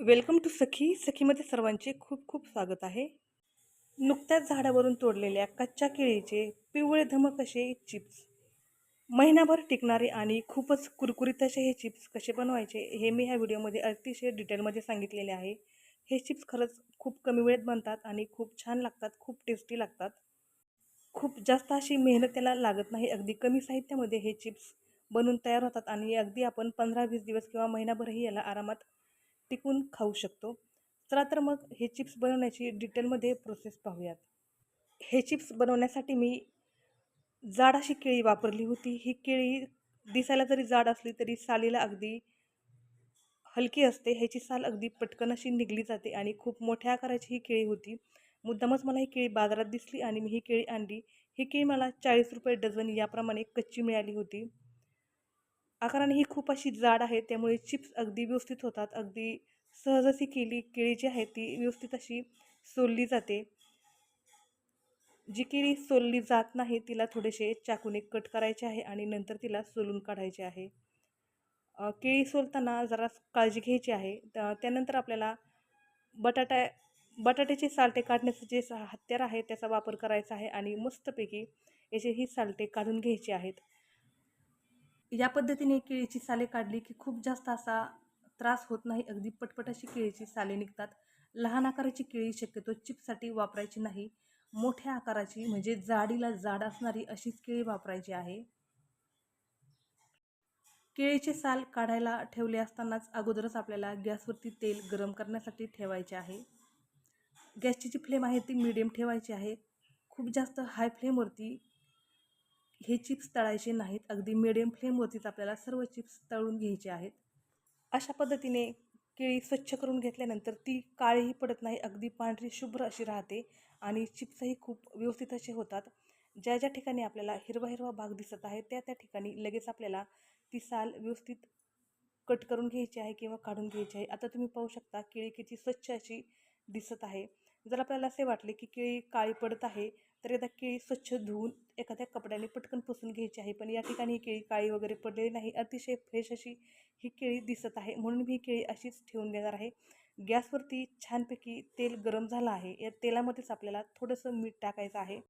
Welcome to सखी. सखीमध्ये सर्वांचे खूप खूप स्वागत आहे. नुकत्याच झाडावरून तोडलेल्या कच्च्या केळीचे पिवळे धमक असे चिप्स. महिनाभर टिकणारे आणि खूपच कुरकुरीत असे हे चिप्स कसे बनवायचे हे मी ह्या व्हिडिओमध्ये अतिशय डिटेलमध्ये सांगितलेले आहे. हे चिप्स खरंच खूप कमी वेळेत बनतात आणि खूप छान लागतात खूप टेस्टी लागतात. खूप जास्त अशी मेहनत त्याला लागत नाही. अगदी कमी साहित्यामध्ये हे चिप्स बनवून तयार होतात आणि अगदी आपण पंधरा वीस दिवस किंवा महिनाभरही याला आरामात टिकून खाऊ शकतो. चला तर मग हे चिप्स बनवण्याची डिटेलमध्ये प्रोसेस पाहूयात. हे चिप्स बनवण्यासाठी मी जाड अशी केळी वापरली होती. ही केळी दिसायला जरी जाड असली तरी सालीला अगदी हलकी असते. ह्याची साल अगदी पटकन अशी निघली जाते आणि खूप मोठ्या आकाराची ही केळी होती. मुद्दामच मला ही केळी बाजारात दिसली आणि मी ही केळी आणली. ही केळी मला चाळीस रुपये डझन याप्रमाणे कच्ची मिळाली होती. आकाराने ही खूप अशी जाड आहे त्यामुळे चिप्स अगदी व्यवस्थित होतात. अगदी सहज अशी केली केळी जी आहे ती व्यवस्थित अशी सोलली जाते. जी केळी सोलली जात नाही तिला थोडेसे चाकूने कट करायचे आहे आणि नंतर तिला सोलून काढायचे आहे. केळी सोलताना जरा काळजी घ्यायची आहे. त्यानंतर आपल्याला बटाटा बटाट्याचे सालटे काढण्याचं जे हत्यार आहे त्याचा वापर करायचा आहे आणि मस्तपैकी याचे ही सालटे काढून घ्यायचे आहेत. या पद्धतीने केळीची साले काढली की खूप जास्त असा त्रास होत नाही. अगदी पटपट अशी केळीची साले निघतात. लहान आकाराची केळी शक्यतो चिपसाठी वापरायची नाही. मोठ्या आकाराची म्हणजे जाडीला जाड असणारी अशीच केळी वापरायची आहे. केळीचे साल काढायला ठेवले असतानाच अगोदरच आपल्याला गॅसवरती तेल गरम करण्यासाठी ठेवायचे आहे. गॅसची जी फ्लेम आहे ती मिडियम ठेवायची आहे. खूप जास्त हाय फ्लेमवरती हे चिप्स तळायचे नाहीत. अगदी मिडियम फ्लेमवरतीच आपल्याला सर्व चिप्स तळून घ्यायचे आहेत. अशा पद्धतीने केळी स्वच्छ करून घेतल्यानंतर ती काळीही पडत नाही अगदी पांढरी शुभ्र अशी राहते आणि चिप्सही खूप व्यवस्थित असे होतात. ज्या ज्या ठिकाणी आपल्याला हिरवा हिरवा भाग दिसत आहे त्या त्या ठिकाणी लगेच आपल्याला ती साल व्यवस्थित कट करून घ्यायची आहे किंवा काढून घ्यायची आहे. आता तुम्ही पाहू शकता केळी किती स्वच्छ अशी दिसत आहे. जर आपल्याला असे वाटले की केळी काळी पडत आहे तर एकदा केळी स्वच्छ धुवून एखाद्या कपड्याने पटकन पुसून घ्यायची आहे. पण या ठिकाणी ही केळी काळी वगैरे पडलेली नाही. अतिशय फ्रेश अशी ही केळी दिसत आहे. म्हणून मी ही केळी अशीच ठेवून देणार आहे. गॅसवरती छानपैकी तेल गरम झालं आहे. या तेलामध्येच आपल्याला थोडंसं मीठ टाकायचं आहे.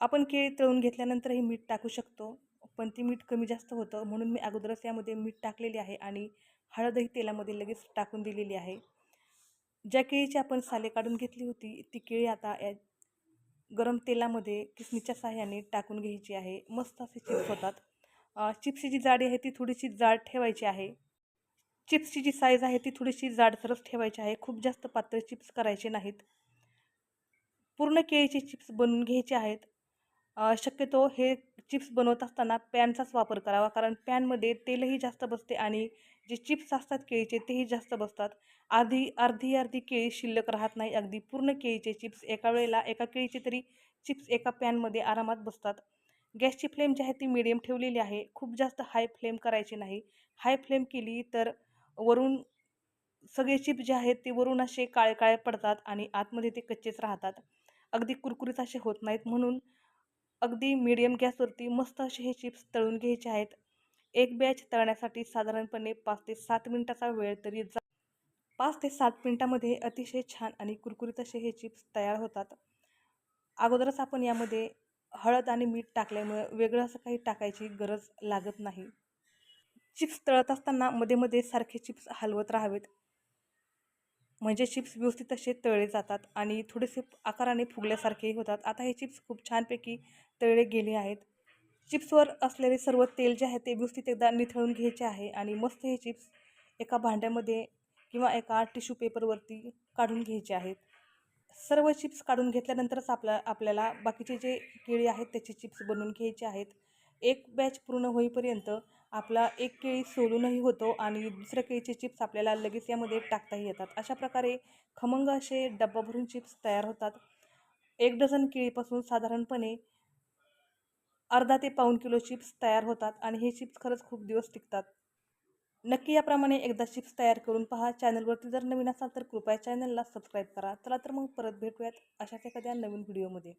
आपण केळी तळून घेतल्यानंतरही मीठ टाकू शकतो पण ती मीठ कमी जास्त होतं. म्हणून मी अगोदरच यामध्ये मीठ टाकलेली आहे आणि हळदही तेलामध्ये लगेच टाकून दिलेली आहे. ज्या केळीची आपण साले काढून घेतली होती ती केळी आता या गरम तेलामध्ये किसमीच्या साह्याने टाकून घ्यायची आहे. मस्त असे चिप्स होतात. चिप्सची जी जाडी आहे ती थोडीशी जाड ठेवायची आहे. चिप्सची जी साईज आहे ती थोडीशी जाडसरच ठेवायची आहे. खूप जास्त पातळ चिप्स करायचे नाहीत. पूर्ण केळीचे चिप्स बनवून घ्यायचे आहेत. शक्यतो हे चिप्स बनवत असताना पॅनचाच वापर करावा कारण पॅनमध्ये तेलही जास्त बसते आणि जे चिप्स असतात केळीचे तेही जास्त बसतात. आधी अर्धी अर्धी केळी शिल्लक राहत नाही अगदी पूर्ण केळीचे चिप्स एका वेळेला एका केळीचे तरी चिप्स एका पॅनमध्ये आरामात बसतात. गॅसची फ्लेम जी आहे ती मिडियम ठेवलेली आहे. खूप जास्त हाय फ्लेम करायची नाही. हाय फ्लेम केली तर वरून सगळे चिप्स जे आहेत ते वरून असे काळे काळे पडतात आणि आतमध्ये ते कच्चेच राहतात. अगदी कुरकुरीत असे होत नाहीत म्हणून अगदी मीडियम गॅसवरती मस्त असे हे चिप्स तळून घ्यायचे आहेत. एक बॅच तळण्यासाठी साधारणपणे पाच ते सात मिनटाचा वेळ तरी जा पाच ते सात मिनटामध्ये अतिशय छान आणि कुरकुरीत असे हे चिप्स तयार होतात. अगोदरच आपण यामध्ये हळद आणि मीठ टाकल्यामुळे वेगळं असं काही टाकायची गरज लागत नाही. चिप्स तळत असताना मध्ये मध्ये सारखे चिप्स हलवत राहावेत. म्हणजे चिप्स व्यवस्थित असे तळले जातात आणि थोडेसे आकाराने फुगल्यासारखेही होतात. आता हे चिप्स खूप छानपैकी तळले गेले आहेत. चिप्सवर असलेले सर्व तेल जे आहे ते व्यवस्थित एकदा निथळून घ्यायचे आहे आणि मस्त हे चिप्स एका भांड्यामध्ये किंवा एका टिश्यू पेपरवरती काढून घ्यायचे आहेत. सर्व चिप्स काढून घेतल्यानंतरच आपल्या आपल्याला बाकीचे जे केळी आहेत त्याचे चिप्स बनवून घ्यायचे आहेत. एक बॅच पूर्ण होईपर्यंत आपला एक केळी सोलूनही होतो आणि दुसऱ्या केळीचे चिप्स आपल्याला लगेच यामध्ये टाकताही येतात. अशा प्रकारे खमंग असे डब्बा भरून चिप्स तयार होतात. एक डझन केळीपासून साधारणपणे अर्धा ते पाऊन किलो चिप्स तयार होतात आणि हे चिप्स खरंच खूप दिवस टिकतात. नक्की याप्रमाणे एकदा चिप्स तयार करून पहा. चॅनलवरती जर नवीन असाल तर कृपया चॅनलला सबस्क्राईब करा. चला तर मग परत भेटूयात अशाच एखाद्या नवीन व्हिडिओमध्ये.